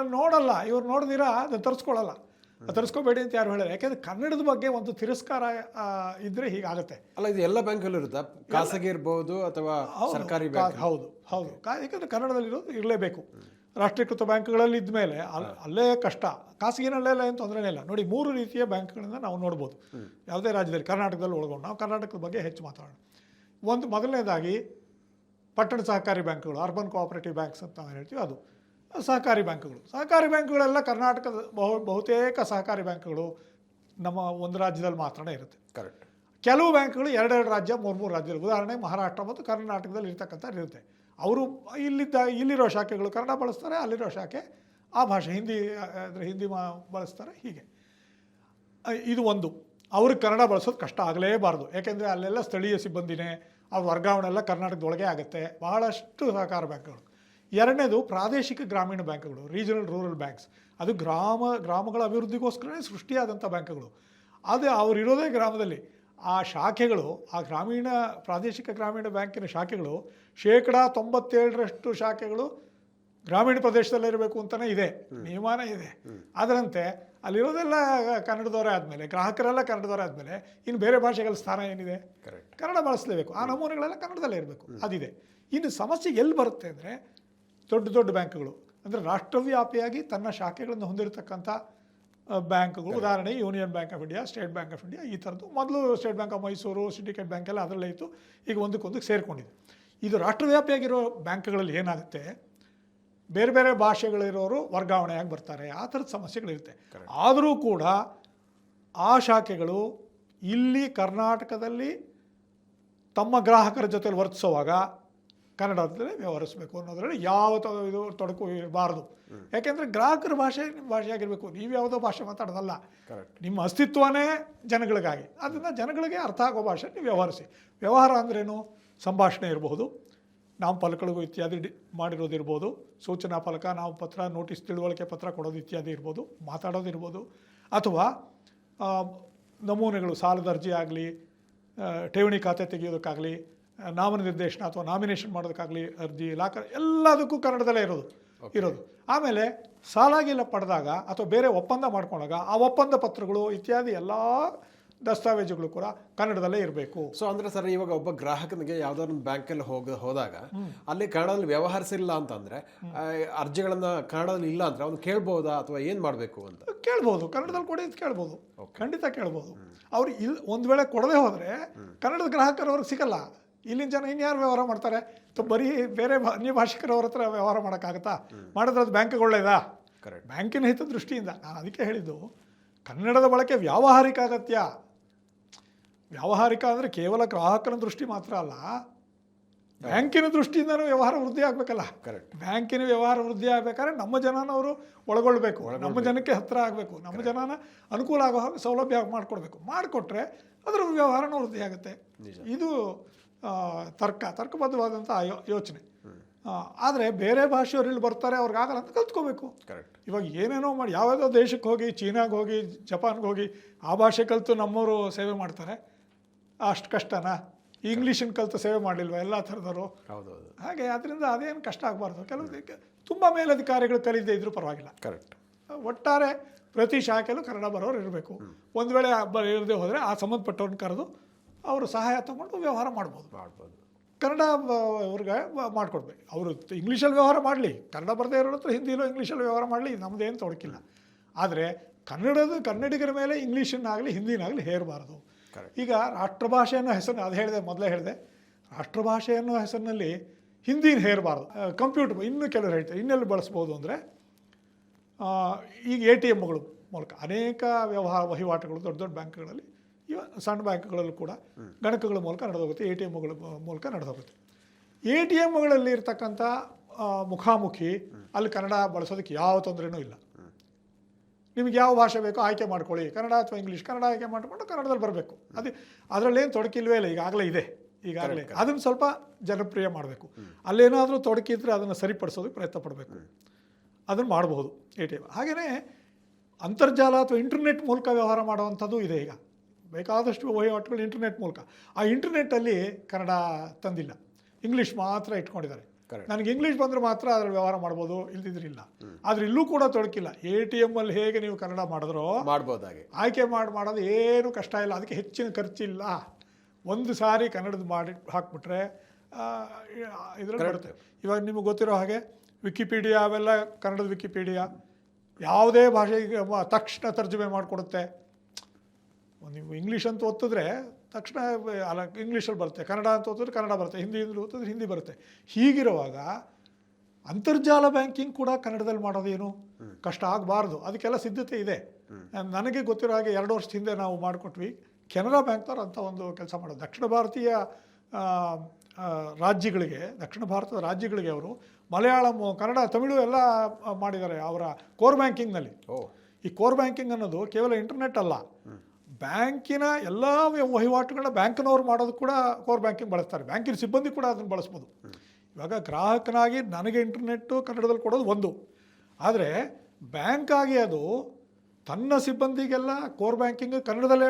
Speaker 2: ನೋಡಲ್ಲ. ಇವ್ರು ನೋಡಿದಿರಾ ಅದನ್ನು ತರಿಸ್ಕೊಳ್ಳಲ್ಲ. ತರಿಸ್ಕೋಬೇಡಿ ಅಂತ ಯಾರು ಹೇಳಿದ್ರೆ ಯಾಕೆಂದ್ರೆ ಕನ್ನಡದ ಬಗ್ಗೆ ಒಂದು ತಿರಸ್ಕಾರ ಇದ್ರೆ ಹೀಗಾಗುತ್ತೆ.
Speaker 1: ಅಲ್ಲ ಇದು ಎಲ್ಲ ಬ್ಯಾಂಕಲ್ಲೂ ಇರುತ್ತಾ? ಖಾಸಗಿ ಇರ್ಬೋದು ಅಥವಾ ಸರ್ಕಾರಿ ಬ್ಯಾಂಕ್?
Speaker 2: ಹೌದು. ಹೌದು. ಯಾಕಂದ್ರೆ ಕನ್ನಡದಲ್ಲಿ ಇರೋದು ಇರಲೇಬೇಕು ರಾಷ್ಟ್ರೀಕೃತ ಬ್ಯಾಂಕ್ಗಳಲ್ಲಿ ಇದ್ಮೇಲೆ ಅಲ್- ಅಲ್ಲೇ ಕಷ್ಟ. ಖಾಸಗಿನಲ್ಲೆಲ್ಲ ಏನು ತೊಂದರೆನೇ ಇಲ್ಲ. ನೋಡಿ ಮೂರು ರೀತಿಯ ಬ್ಯಾಂಕ್ಗಳಿಂದ ನಾವು ನೋಡ್ಬೋದು. ಯಾವುದೇ ರಾಜ್ಯದಲ್ಲಿ ಕರ್ನಾಟಕದಲ್ಲಿ ಒಳಗೊಂಡು ನಾವು ಕರ್ನಾಟಕದ ಬಗ್ಗೆ ಹೆಚ್ಚು ಮಾತಾಡೋಣ. ಒಂದು ಮೊದಲನೇದಾಗಿ ಪಟ್ಟಣ ಸಹಕಾರಿ ಬ್ಯಾಂಕ್ಗಳು ಅರ್ಬನ್ ಕೋಆಪರೇಟಿವ್ ಬ್ಯಾಂಕ್ಸ್ ಅಂತ ನಾವು ಹೇಳ್ತೀವಿ ಅದು. ಸಹಕಾರಿ ಬ್ಯಾಂಕ್ಗಳು. ಸಹಕಾರಿ ಬ್ಯಾಂಕ್ಗಳೆಲ್ಲ ಕರ್ನಾಟಕದ ಬಹು ಬಹುತೇಕ ಸಹಕಾರಿ ಬ್ಯಾಂಕ್ಗಳು ನಮ್ಮ ಒಂದು ರಾಜ್ಯದಲ್ಲಿ ಮಾತ್ರನೇ ಇರುತ್ತೆ.
Speaker 1: ಕರೆಕ್ಟ್
Speaker 2: ಕೆಲವು ಬ್ಯಾಂಕ್ಗಳು ಎರಡೆರಡು ರಾಜ್ಯ ಮೂರು ಮೂರು ರಾಜ್ಯದಲ್ಲಿ. ಉದಾಹರಣೆಗೆ ಮಹಾರಾಷ್ಟ್ರ ಮತ್ತು ಕರ್ನಾಟಕದಲ್ಲಿ ಇರ್ತಕ್ಕಂಥ ಇರುತ್ತೆ. ಅವರು ಇಲ್ಲಿದ್ದ, ಇಲ್ಲಿರೋ ಶಾಖೆಗಳು ಕನ್ನಡ ಬಳಸ್ತಾರೆ, ಅಲ್ಲಿರೋ ಶಾಖೆ ಆ ಭಾಷೆ, ಹಿಂದಿ, ಅಂದರೆ ಹಿಂದಿ ಮಾ, ಬಳಸ್ತಾರೆ ಹೀಗೆ. ಇದು ಒಂದು. ಅವ್ರಿಗೆ ಕನ್ನಡ ಬಳಸೋದು ಕಷ್ಟ ಆಗಲೇಬಾರ್ದು. ಯಾಕೆಂದರೆ ಅಲ್ಲೆಲ್ಲ ಸ್ಥಳೀಯ ಸಿಬ್ಬಂದಿನೇ ಅವ್ರ ವರ್ಗಾವಣೆ ಎಲ್ಲ ಕರ್ನಾಟಕದೊಳಗೆ ಆಗುತ್ತೆ. ಬಹಳಷ್ಟು ಸಹಕಾರ ಬ್ಯಾಂಕ್ಗಳು. ಎರಡನೇದು ಪ್ರಾದೇಶಿಕ ಗ್ರಾಮೀಣ ಬ್ಯಾಂಕ್ಗಳು, ರೀಜನಲ್ ರೂರಲ್ ಬ್ಯಾಂಕ್ಸ್. ಅದು ಗ್ರಾಮ, ಗ್ರಾಮಗಳ ಅಭಿವೃದ್ಧಿಗೋಸ್ಕರನೇ ಸೃಷ್ಟಿಯಾದಂಥ ಬ್ಯಾಂಕ್ಗಳು. ಅದು ಅವ್ರು ಇರೋದೇ ಗ್ರಾಮದಲ್ಲಿ. ಆ ಶಾಖೆಗಳು ಆ ಗ್ರಾಮೀಣ ಪ್ರಾದೇಶಿಕ ಗ್ರಾಮೀಣ ಬ್ಯಾಂಕಿನ ಶಾಖೆಗಳು ಶೇಕಡ ತೊಂಬತ್ತೇಳರಷ್ಟು ಶಾಖೆಗಳು ಗ್ರಾಮೀಣ ಪ್ರದೇಶದಲ್ಲೇ ಇರಬೇಕು ಅಂತಲೇ ಇದೆ ನಿಯಮಾನ ಇದೆ. ಅದರಂತೆ ಅಲ್ಲಿರೋದೆಲ್ಲ ಕನ್ನಡದವರೇ ಆದಮೇಲೆ ಗ್ರಾಹಕರೆಲ್ಲ ಕನ್ನಡದವರೇ ಆದಮೇಲೆ ಇನ್ನು ಬೇರೆ ಭಾಷೆಗಳ ಸ್ಥಾನ ಏನಿದೆ? ಕನ್ನಡ ಬಳಸಲೇಬೇಕು. ಆ ನಮೂನೆಗಳೆಲ್ಲ ಕನ್ನಡದಲ್ಲೇ ಇರಬೇಕು. ಅದಿದೆ. ಇನ್ನು ಸಮಸ್ಯೆ ಎಲ್ಲಿ ಬರುತ್ತೆ ಅಂದರೆ ದೊಡ್ಡ ದೊಡ್ಡ ಬ್ಯಾಂಕ್ಗಳು. ಅಂದರೆ ರಾಷ್ಟ್ರವ್ಯಾಪಿಯಾಗಿ ತನ್ನ ಶಾಖೆಗಳನ್ನು ಹೊಂದಿರತಕ್ಕಂಥ ಬ್ಯಾಂಕ್ಗಳು. ಉದಾಹರಣೆ union bank of India state bank of India ಈ ಥರದ್ದು. ಮೊದಲು state bank of Mysuru syndicate bank ಎಲ್ಲ ಅದರಲ್ಲೇ ಇತ್ತು. ಈಗ ಒಂದಕ್ಕೊಂದಕ್ಕೆ ಸೇರಿಕೊಂಡಿದೆ. ಇದು ರಾಷ್ಟ್ರವ್ಯಾಪಿಯಾಗಿರೋ ಬ್ಯಾಂಕ್ಗಳಲ್ಲಿ ಏನಾಗುತ್ತೆ? ಬೇರೆ ಬೇರೆ ಭಾಷೆಗಳಿರೋರು ವರ್ಗಾವಣೆಯಾಗಿ ಬರ್ತಾರೆ. ಆ ಥರದ ಸಮಸ್ಯೆಗಳಿರುತ್ತೆ. ಆದರೂ ಕೂಡ ಆ ಶಾಖೆಗಳು ಇಲ್ಲಿ ಕರ್ನಾಟಕದಲ್ಲಿ ತಮ್ಮ ಗ್ರಾಹಕರ ಜೊತೆಯಲ್ಲಿ ವರ್ತಿಸುವಾಗ ಕನ್ನಡದಲ್ಲೇ ವ್ಯವಹರಿಸಬೇಕು ಅನ್ನೋದರಲ್ಲಿ ಯಾವ ಇದು ತೊಡಕು ಇರಬಾರ್ದು. ಯಾಕೆಂದರೆ ಗ್ರಾಹಕರ ಭಾಷೆ ನಿಮ್ಮ ಭಾಷೆಯಾಗಿರಬೇಕು. ನೀವು ಯಾವುದೋ ಭಾಷೆ ಮಾತಾಡೋದಲ್ಲ. ನಿಮ್ಮ ಅಸ್ತಿತ್ವನೇ ಜನಗಳಿಗಾಗಿ. ಅದರಿಂದ ಜನಗಳಿಗೆ ಅರ್ಥ ಆಗೋ ಭಾಷೆ ನೀವು ವ್ಯವಹರಿಸಿ. ವ್ಯವಹಾರ ಅಂದ್ರೇನು? ಸಂಭಾಷಣೆ ಇರಬಹುದು ನಾವು ಫಲಕಗಳಿಗೂ ಇತ್ಯಾದಿ ಡಿ ಮಾಡಿರೋದಿರ್ಬೋದು ಸೂಚನಾ ಫಲಕ ನಾವು ಪತ್ರ ನೋಟಿಸ್ ತಿಳುವಳಿಕೆ ಪತ್ರ ಕೊಡೋದು ಇತ್ಯಾದಿ ಇರ್ಬೋದು. ಮಾತಾಡೋದಿರ್ಬೋದು ಅಥವಾ ನಮೂನೆಗಳು ಸಾಲದ ಅರ್ಜಿ ಆಗಲಿ ಠೇವಣಿ ಖಾತೆ ತೆಗೆಯೋದಕ್ಕಾಗಲಿ ನಾಮನಿರ್ದೇಶನ ಅಥವಾ ನಾಮಿನೇಷನ್ ಮಾಡೋದಕ್ಕಾಗಲಿ ಅರ್ಜಿ ಲಾಕರ್ ಎಲ್ಲದಕ್ಕೂ ಕನ್ನಡದಲ್ಲೇ ಇರೋದು ಇರೋದು. ಆಮೇಲೆ ಸಾಲಾಗಿಲ್ಲ ಪಡೆದಾಗ ಅಥವಾ ಬೇರೆ ಒಪ್ಪಂದ ಮಾಡ್ಕೊಂಡಾಗ ಆ ಒಪ್ಪಂದ ಪತ್ರಗಳು ಇತ್ಯಾದಿ ಎಲ್ಲ ದಸ್ತಾವೇಜುಗಳು ಕೂಡ ಕನ್ನಡದಲ್ಲೇ ಇರಬೇಕು.
Speaker 1: ಸೊ ಅಂದ್ರೆ ಸರ್ ಇವಾಗ ಒಬ್ಬ ಗ್ರಾಹಕನಿಗೆ ಯಾವ್ದಾದ್ರು ಬ್ಯಾಂಕಲ್ಲಿ ಹೋಗ ಹೋದಾಗ ಅಲ್ಲಿ ಕನ್ನಡದಲ್ಲಿ ವ್ಯವಹರಿಸಿಲ್ಲ ಅಂತಂದ್ರೆ ಅರ್ಜಿಗಳನ್ನು ಅರ್ಜಿಗಳನ್ನ ಕನ್ನಡದಲ್ಲಿ ಇಲ್ಲ ಅಂದರೆ ಅವ್ನು ಕೇಳ್ಬೋದಾ ಅಥವಾ ಏನು ಮಾಡಬೇಕು ಅಂತ?
Speaker 2: ಕೇಳ್ಬೋದು ಕನ್ನಡದಲ್ಲಿ ಕೊಡಿ ಅಂತ ಕೇಳ್ಬೋದು. ಖಂಡಿತ ಕೇಳ್ಬೋದು. ಅವ್ರು ಇಲ್ಲಿ ಒಂದು ವೇಳೆ ಕೊಡದೆ ಹೋದರೆ ಕನ್ನಡದ ಗ್ರಾಹಕರು ಅವ್ರಿಗೆ ಸಿಗಲ್ಲ. ಇಲ್ಲಿನ ಜನ ಇನ್ಯಾರು ವ್ಯವಹಾರ ಮಾಡ್ತಾರೆ? ಬರೀ ಬೇರೆ ಅನ್ಯ ಭಾಷಿಕರವ್ರ ಹತ್ರ ವ್ಯವಹಾರ ಮಾಡೋಕ್ಕಾಗತ್ತಾ? ಮಾಡಿದ್ರೆ ಅದು ಬ್ಯಾಂಕ್ಗೆ ಒಳ್ಳೇದಾ
Speaker 1: ಕರೆಕ್ಟ್
Speaker 2: ಬ್ಯಾಂಕಿನ ಹಿತದೃಷ್ಟಿಯಿಂದ ನಾನು ಅದಕ್ಕೆ ಹೇಳಿದ್ದು ಕನ್ನಡದ ಬಳಕೆ ವ್ಯಾವಹಾರಿಕ ಅಗತ್ಯ. ವ್ಯಾವಹಾರಿಕ ಅಂದರೆ ಕೇವಲ ಗ್ರಾಹಕನ ದೃಷ್ಟಿ ಮಾತ್ರ ಅಲ್ಲ ಬ್ಯಾಂಕಿನ ದೃಷ್ಟಿಯಿಂದನೂ ವ್ಯವಹಾರ ವೃದ್ಧಿ ಆಗಬೇಕಲ್ಲ?
Speaker 1: ಕರೆಕ್ಟ್
Speaker 2: ಬ್ಯಾಂಕಿನ ವ್ಯವಹಾರ ವೃದ್ಧಿ ಆಗಬೇಕಾದ್ರೆ ನಮ್ಮ ಜನನ ಅವರು ಒಳಗೊಳ್ಬೇಕು. ನಮ್ಮ ಜನಕ್ಕೆ ಹತ್ತಿರ ಆಗಬೇಕು. ನಮ್ಮ ಜನನ ಅನುಕೂಲ ಆಗೋ ಹಾಗೆ ಸೌಲಭ್ಯ ಮಾಡಿಕೊಡ್ಬೇಕು. ಮಾಡಿಕೊಟ್ರೆ ಅದರ ವ್ಯವಹಾರನೂ ವೃದ್ಧಿ ಆಗುತ್ತೆ. ಇದು ತರ್ಕ ತರ್ಕಬದ್ಧವಾದಂಥ ಯೋ- ಯೋಚನೆ. ಆದರೆ ಬೇರೆ ಭಾಷೆಯವರು ಇಲ್ಲಿ ಬರ್ತಾರೆ ಅವ್ರಿಗೆ ಆಗಲ್ಲ ಅಂತ ಕಲ್ತ್ಕೋಬೇಕು.
Speaker 1: ಕರೆಕ್ಟ್
Speaker 2: ಇವಾಗ ಏನೇನೋ ಮಾಡಿ ಯಾವುದೋ ದೇಶಕ್ಕೆ ಹೋಗಿ ಚೀನಾಗೆ ಹೋಗಿ ಜಪಾನ್ಗೆ ಹೋಗಿ ಆ ಭಾಷೆ ಕಲಿತು ನಮ್ಮವರು ಸೇವೆ ಮಾಡ್ತಾರೆ. ಅಷ್ಟು ಕಷ್ಟನಾ? ಇಂಗ್ಲೀಷನ್ನು ಕಲಿತು ಸೇವೆ ಮಾಡಲಿಲ್ವ ಎಲ್ಲ ಥರದವರು?
Speaker 1: ಹೌದೌದು.
Speaker 2: ಹಾಗೆ ಅದರಿಂದ ಅದೇನು ಕಷ್ಟ ಆಗಬಾರ್ದು. ಕೆಲವು ತುಂಬ ಮೇಲಧಿಕಾರಿಗಳು ಕಲಿಯದೇ ಇದ್ರೂ ಪರವಾಗಿಲ್ಲ.
Speaker 1: ಕರೆಕ್ಟ್
Speaker 2: ಒಟ್ಟಾರೆ ಪ್ರತಿ ಶಾಖೆಯಲ್ಲೂ ಕನ್ನಡ ಬರೋರು ಇರಬೇಕು. ಒಂದು ವೇಳೆ ಇರದೆ ಹೋದರೆ ಆ ಸಂಬಂಧಪಟ್ಟವ್ರನ್ನ ಕರೆದು ಅವರು ಸಹಾಯ ತಗೊಂಡು ವ್ಯವಹಾರ ಮಾಡ್ಬೋದು.
Speaker 1: ಮಾಡ್ಬೋದು.
Speaker 2: ಕನ್ನಡ ಅವ್ರಿಗೆ ಮಾಡಿಕೊಡ್ಬೇಕು. ಅವರು ಇಂಗ್ಲೀಷಲ್ಲಿ ವ್ಯವಹಾರ ಮಾಡಲಿ. ಕನ್ನಡ ಬರದೇ ಇರೋರ ಹತ್ರ ಹಿಂದಿಲೋ ಇಂಗ್ಲೀಷಲ್ಲಿ ವ್ಯವಹಾರ ಮಾಡಲಿ. ನಮ್ಮದೇನು ತೊಡಕಿಲ್ಲ. ಆದರೆ ಕನ್ನಡದ ಕನ್ನಡಿಗರ ಮೇಲೆ ಇಂಗ್ಲೀಷನ್ನಾಗಲಿ ಹಿಂದಿನಾಗಲಿ ಹೇರಬಾರ್ದು. ಈಗ ರಾಷ್ಟ್ರಭಾಷೆ ಅನ್ನೋ ಹೆಸರು ಅದು ಹೇಳಿದೆ ಮೊದಲೇ ಹೇಳಿದೆ. ರಾಷ್ಟ್ರಭಾಷೆ ಅನ್ನೋ ಹೆಸರಿನಲ್ಲಿ ಹಿಂದಿನ ಹೇರಬಾರ್ದು. ಕಂಪ್ಯೂಟರ್ ಇನ್ನೂ ಕೆಲವರು ಹೇಳ್ತಾರೆ. ಇನ್ನೆಲ್ಲಿ ಬಳಸ್ಬೋದು ಅಂದರೆ ಈಗ ಎ ಟಿ ಎಮ್ಗಳು ಮೂಲಕ ಅನೇಕ ವ್ಯವಹಾರ ವಹಿವಾಟುಗಳು ದೊಡ್ಡ ದೊಡ್ಡ ಬ್ಯಾಂಕ್ಗಳಲ್ಲಿ ಇವ ಸಣ್ಣ ಬ್ಯಾಂಕ್ಗಳಲ್ಲೂ ಕೂಡ ಗಣಕಗಳ ಮೂಲಕ ನಡೆದೋಗುತ್ತೆ ಎ ಟಿ ಎಮ್ಗಳ ಮೂಲಕ ನಡೆದೋಗುತ್ತೆ. ಎ ಟಿ ಎಮ್ಗಳಲ್ಲಿ ಇರ್ತಕ್ಕಂಥ ಮುಖಾಮುಖಿ ಅಲ್ಲಿ ಕನ್ನಡ ಬಳಸೋದಕ್ಕೆ ಯಾವ ತೊಂದರೆನೂ ಇಲ್ಲ. ನಿಮಗೆ ಯಾವ ಭಾಷೆ ಬೇಕೋ ಆಯ್ಕೆ ಮಾಡ್ಕೊಳ್ಳಿ. ಕನ್ನಡ ಅಥವಾ ಇಂಗ್ಲೀಷ್ ಕನ್ನಡ ಆಯ್ಕೆ ಮಾಡಿಕೊಂಡು ಕನ್ನಡದಲ್ಲಿ ಬರಬೇಕು. ಅದು ಅದರಲ್ಲೇನು ತೊಡಕಿಲ್ವೇ ಇಲ್ಲ ಈಗಾಗಲೇ ಇದೆ. ಈಗಾಗಲೇ ಅದನ್ನು ಸ್ವಲ್ಪ ಜನಪ್ರಿಯ ಮಾಡಬೇಕು. ಅಲ್ಲೇನಾದರೂ ತೊಡಕಿದ್ರೆ ಅದನ್ನು ಸರಿಪಡಿಸೋದಕ್ಕೆ ಪ್ರಯತ್ನ ಪಡಬೇಕು. ಅದನ್ನು ಮಾಡಬಹುದು ಎ ಟಿ ಎಂ ಹಾಗೆಯೇ ಅಂತರ್ಜಾಲ ಅಥವಾ ಇಂಟರ್ನೆಟ್ ಮೂಲಕ ವ್ಯವಹಾರ ಮಾಡುವಂಥದ್ದು ಇದೆ ಈಗ. ಬೇಕಾದಷ್ಟು ವಹಿವಾಟುಗಳು ಇಂಟರ್ನೆಟ್ ಮೂಲಕ. ಆ ಇಂಟರ್ನೆಟ್ಟಲ್ಲಿ ಕನ್ನಡ ತಂದಿಲ್ಲ. ಇಂಗ್ಲೀಷ್ ಮಾತ್ರ ಇಟ್ಕೊಂಡಿದ್ದಾರೆ. ನನಗೆ ಇಂಗ್ಲೀಷ್ ಬಂದರೆ ಮಾತ್ರ ಅದರ ವ್ಯವಹಾರ ಮಾಡ್ಬೋದು ಇಲ್ದಿದ್ರೆ ಇಲ್ಲ ಆದರೆ ಇಲ್ಲೂ ಕೂಡ ತೊಡಕಿಲ್ಲ ಎ ಟಿ ಎಮ್ಮಲ್ಲಿ ಹೇಗೆ ನೀವು ಕನ್ನಡ ಮಾಡಿದ್ರೋ
Speaker 1: ಮಾಡ್ಬೋದು ಹಾಗೆ
Speaker 2: ಆಯ್ಕೆ ಮಾಡಿ ಮಾಡೋದು ಏನು ಕಷ್ಟ ಇಲ್ಲ. ಅದಕ್ಕೆ ಹೆಚ್ಚಿನ ಖರ್ಚಿಲ್ಲ. ಒಂದು ಸಾರಿ ಕನ್ನಡದ ಮಾಡಿ ಹಾಕ್ಬಿಟ್ರೆ ಇದರಲ್ಲಿ ಬರುತ್ತೆ. ಇವಾಗ ನಿಮಗೆ ಗೊತ್ತಿರೋ ಹಾಗೆ ವಿಕಿಪೀಡಿಯಾ ಅವೆಲ್ಲ ಕನ್ನಡದ ವಿಕಿಪೀಡಿಯಾ ಯಾವುದೇ ಭಾಷೆಗೆ ತಕ್ಷಣ ತರ್ಜುಮೆ ಮಾಡಿಕೊಡುತ್ತೆ. ನೀವು ಇಂಗ್ಲೀಷ್ ಅಂತ ಓದಿದ್ರೆ ತಕ್ಷಣ ಅಲ ಅಲ್ಲ ಇಂಗ್ಲೀಷಲ್ಲಿ ಬರುತ್ತೆ ಕನ್ನಡ ಅಂತ ಓದಿದ್ರೆ ಕನ್ನಡ ಬರುತ್ತೆ ಹಿಂದಿ ಓದಿದ್ರೆ ಹಿಂದಿ ಬರುತ್ತೆ. ಹೀಗಿರುವಾಗ ಅಂತರ್ಜಾಲ ಬ್ಯಾಂಕಿಂಗ್ ಕೂಡ ಕನ್ನಡದಲ್ಲಿ ಮಾಡೋದೇನು? ಕಷ್ಟ ಆಗಬಾರ್ದು. ಅದಕ್ಕೆಲ್ಲ ಸಿದ್ಧತೆ ಇದೆ. ನನಗೆ ಗೊತ್ತಿರೋ ಹಾಗೆ ಎರಡು ವರ್ಷದ ಹಿಂದೆ ನಾವು ಮಾಡಿಕೊಟ್ವಿ. ಕೆನರಾ ಬ್ಯಾಂಕ್ನವ್ರು ಅಂತ ಒಂದು ಕೆಲಸ ಮಾಡೋದು. ದಕ್ಷಿಣ ಭಾರತೀಯ ರಾಜ್ಯಗಳಿಗೆ ದಕ್ಷಿಣ ಭಾರತದ ರಾಜ್ಯಗಳಿಗೆ ಅವರು ಮಲಯಾಳಂ ಕನ್ನಡ ತಮಿಳು ಎಲ್ಲ ಮಾಡಿದ್ದಾರೆ ಅವರ ಕೋರ್ ಬ್ಯಾಂಕಿಂಗ್ನಲ್ಲಿ ಈ ಕೋರ್ ಬ್ಯಾಂಕಿಂಗ್ ಅನ್ನೋದು ಕೇವಲ ಇಂಟರ್ನೆಟ್ ಅಲ್ಲ. ಬ್ಯಾಂಕಿನ ಎಲ್ಲ ವಹಿವಾಟುಗಳನ್ನ ಬ್ಯಾಂಕ್ನವರು ಮಾಡೋದು ಕೂಡ ಕೋರ್ ಬ್ಯಾಂಕಿಂಗ್ ಬಳಸ್ತಾರೆ. ಬ್ಯಾಂಕಿನ ಸಿಬ್ಬಂದಿ ಕೂಡ ಅದನ್ನು ಬಳಸ್ಬೋದು. ಇವಾಗ ಗ್ರಾಹಕನಾಗಿ ನನಗೆ ಇಂಟರ್ನೆಟ್ಟು ಕನ್ನಡದಲ್ಲಿ ಕೊಡೋದು ಒಂದು. ಆದರೆ ಬ್ಯಾಂಕ್ ಆಗಿ ಅದು ತನ್ನ ಸಿಬ್ಬಂದಿಗೆಲ್ಲ ಕೋರ್ ಬ್ಯಾಂಕಿಂಗ್ ಕನ್ನಡದಲ್ಲೇ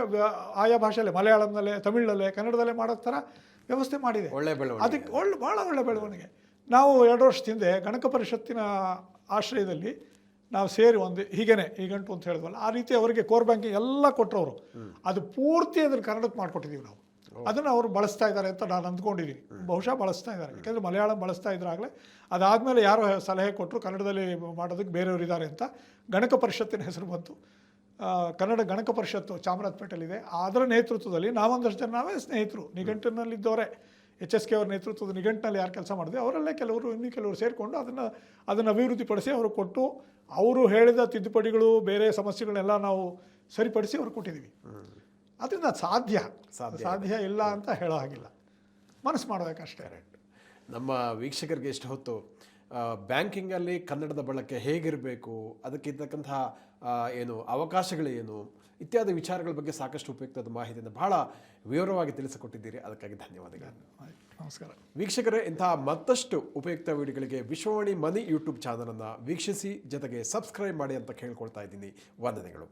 Speaker 2: ಆಯಾ ಭಾಷೆಯಲ್ಲೇ ಮಲಯಾಳಂನಲ್ಲೇ ತಮಿಳಲ್ಲೇ ಕನ್ನಡದಲ್ಲೇ ಮಾಡೋ ಥರ ವ್ಯವಸ್ಥೆ ಮಾಡಿದೆ.
Speaker 1: ಒಳ್ಳೆ ಬೆಳವಣಿಗೆ.
Speaker 2: ಅದಕ್ಕೆ ಒಳ್ಳೆ ಭಾಳ ಒಳ್ಳೆ ಬೆಳವಣಿಗೆ. ನಾವು ಎರಡು ವರ್ಷದ ಹಿಂದೆ ಗಣಕ ಪರಿಷತ್ತಿನ ಆಶ್ರಯದಲ್ಲಿ ನಾವು ಸೇರಿ ಒಂದು ಹೀಗೇನೆ ಈಗಂಟು ಅಂತ ಹೇಳಿದ್ವಲ್ಲ ಆ ರೀತಿ ಅವರಿಗೆ ಕೋರ್ ಬ್ಯಾಂಕಿಂಗ್ ಎಲ್ಲ ಕೊಟ್ಟರವರು ಅದು ಪೂರ್ತಿ ಅದನ್ನು ಕನ್ನಡಕ್ಕೆ ಮಾಡಿಕೊಟ್ಟಿದ್ದೀವಿ ನಾವು. ಅದನ್ನು ಅವರು ಬಳಸ್ತಾ ಇದ್ದಾರೆ ಅಂತ ನಾನು ಅಂದ್ಕೊಂಡಿದ್ದೀನಿ ಬಹುಶಃ ಬಳಸ್ತಾ ಇದ್ದಾರೆ. ಯಾಕೆಂದರೆ ಮಲಯಾಳಂ ಬಳಸ್ತಾ ಇದ್ರಾಗಲೇ ಅದಾದಮೇಲೆ ಯಾರೋ ಸಲಹೆ ಕೊಟ್ಟರು ಕನ್ನಡದಲ್ಲಿ ಮಾಡೋದಕ್ಕೆ ಬೇರೆಯವರು ಇದ್ದಾರೆ ಅಂತ ಗಣಕ ಪರಿಷತ್ತಿನ ಹೆಸರು ಬಂತು. ಕನ್ನಡ ಗಣಕ ಪರಿಷತ್ತು ಚಾಮರಾಜಪೇಟೆಯಲ್ಲಿದೆ. ಅದರ ನೇತೃತ್ವದಲ್ಲಿ ನಾವೊಂದಷ್ಟು ಜನ ನಾವೇ ಸ್ನೇಹಿತರು. ನಿಘಂಟಿನಲ್ಲಿದ್ದವರೇ ಎಚ್ ಎಸ್ ಕೆ ಅವರ ನೇತೃತ್ವದ ನಿಘಂಟಿನಲ್ಲಿ ಯಾರು ಕೆಲಸ ಮಾಡಿದೆ ಅವರಲ್ಲೇ ಕೆಲವರು ಇನ್ನೂ ಕೆಲವರು ಸೇರಿಕೊಂಡು ಅದನ್ನು ಅದನ್ನು ಅಭಿವೃದ್ಧಿಪಡಿಸಿ ಅವರು ಕೊಟ್ಟು ಅವರು ಹೇಳಿದ ತಿದ್ದುಪಡಿಗಳು ಬೇರೆ ಸಮಸ್ಯೆಗಳನ್ನೆಲ್ಲ ನಾವು ಸರಿಪಡಿಸಿ ಅವ್ರು ಕೊಟ್ಟಿದ್ದೀವಿ. ಅದರಿಂದ ಅದ್ ಸಾಧ್ಯ.
Speaker 1: ಸಾಧ್ಯ
Speaker 2: ಇಲ್ಲ ಅಂತ ಹೇಳೋ ಹಾಗಿಲ್ಲ. ಮನಸ್ಸು ಮಾಡಬೇಕಷ್ಟೇ
Speaker 1: ರೈಟ್ ನಮ್ಮ ವೀಕ್ಷಕರಿಗೆ ಎಷ್ಟು ಹೊತ್ತು ಬ್ಯಾಂಕಿಂಗಲ್ಲಿ ಕನ್ನಡದ ಬಳಕೆ ಹೇಗಿರಬೇಕು ಅದಕ್ಕಿರ್ತಕ್ಕಂತಹ ಏನು ಅವಕಾಶಗಳೇನು? ಇತ್ಯಾದಿ ವಿಚಾರಗಳ ಬಗ್ಗೆ ಸಾಕಷ್ಟು ಉಪಯುಕ್ತವಾದ ಮಾಹಿತಿಯನ್ನು ಬಹಳ ವಿವರವಾಗಿ ತಿಳಿಸಿಕೊಟ್ಟಿದ್ದೀರಿ. ಅದಕ್ಕಾಗಿ ಧನ್ಯವಾದಗಳು.
Speaker 2: ನಮಸ್ಕಾರ.
Speaker 1: ವೀಕ್ಷಕರೇ ಇಂತಹ ಮತ್ತಷ್ಟು ಉಪಯುಕ್ತ ವಿಡಿಯೋಗಳಿಗೆ ವಿಶ್ವವಾಣಿ ಮನಿ ಯೂಟ್ಯೂಬ್ ಚಾನಲನ್ನು ವೀಕ್ಷಿಸಿ ಜೊತೆಗೆ ಸಬ್ಸ್ಕ್ರೈಬ್ ಮಾಡಿ ಅಂತ ಕೇಳ್ಕೊಳ್ತಾ ಇದ್ದೀನಿ. ವಂದನೆಗಳು.